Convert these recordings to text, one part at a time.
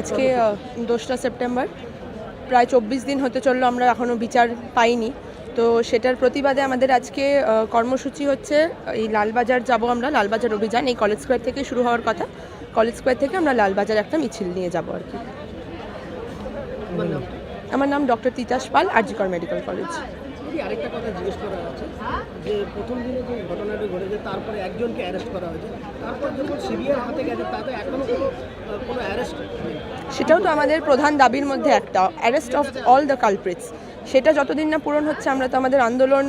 আজকে দোসরা সেপ্টেম্বর। প্রায় চব্বিশ দিন হতে চলল, আমরা এখনও বিচার পাইনি। তো সেটার প্রতিবাদে আমাদের আজকে কর্মসূচি হচ্ছে, এই লালবাজার যাব আমরা, লালবাজার অভিযান, এই কলেজ স্কোয়ার থেকে শুরু হওয়ার কথা। কলেজ স্কোয়ার থেকে আমরা লালবাজার একটা মিছিল নিয়ে যাব আর কি। আমার নাম doctor Titas Pal, RG Kar medical college. যদি আরেকটা কথা জিজ্ঞেস করা যে প্রথম দিনে যে ঘটনাটি ঘটেছে, তারপরে একজনকে অ্যারেস্ট করা হয়েছে। তারপর যখন হাতে গেছে, তাতে কোনো কোনো অ্যারেস্ট সেটাও তো আমাদের প্রধান দাবির মধ্যে একটা arrest of all the culprits সেটা যতদিন না পূরণ হচ্ছে, আমরা তো আমাদের আন্দোলন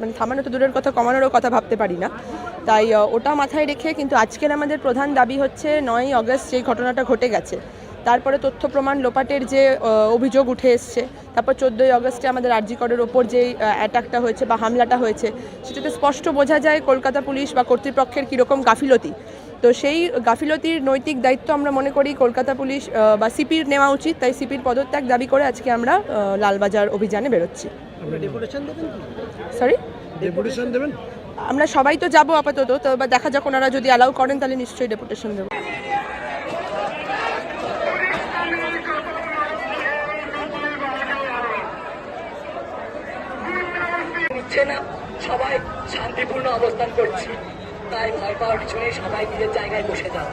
মানে থামানো তো দূরের কথা, কমানোরও কথা ভাবতে পারি না। তাই ওটা মাথায় রেখে কিন্তু আজকের আমাদের প্রধান দাবি হচ্ছে, নয়ই অগস্ট যেই ঘটনাটা ঘটে গেছে। তারপরে তথ্য প্রমাণ লোপাটের যে অভিযোগ উঠে এসছে তারপর চোদ্দোই অগস্টে আমাদের আরজিকরের ওপর যেই অ্যাটাকটা হয়েছে বা হামলাটা হয়েছে সেটাতে স্পষ্ট বোঝা যায় কলকাতা পুলিশ বা কর্তৃপক্ষের কীরকম গাফিলতি। তো সেই গাফিলতির নৈতিক দায়িত্ব আমরা মনে করি কলকাতা পুলিশ বা সিপির নেওয়া উচিত তাই সিপির পদত্যাগ দাবি করে আজকে আমরা লালবাজার অভিযানে বেরোচ্ছি। সরি আমরা সবাই তো যাব আপাতত তো দেখা যাক ওনারা যদি অ্যালাউ করেন তাহলে নিশ্চয়ই ডেপুটেশন দেবো। নিচ্ছে না। সবাই শান্তিপূর্ণ অবস্থান করছি। তাই ভয় পাওয়ার কিছু নেই, সবাই নিজের জায়গায় বসে যাও।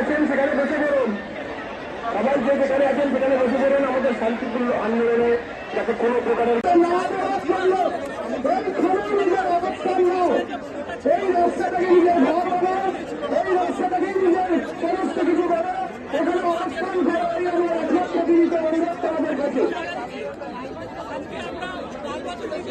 আছেন সেখানে বসে পড়ুন সবাই যে যেখানে আছেন সেখানে বসে কোনো প্রকারের এই রাস্তাটাকে নিজের করে আমরা একমাত্র জীবিত পরিবর্তন আমাদের কাছে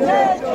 Yes.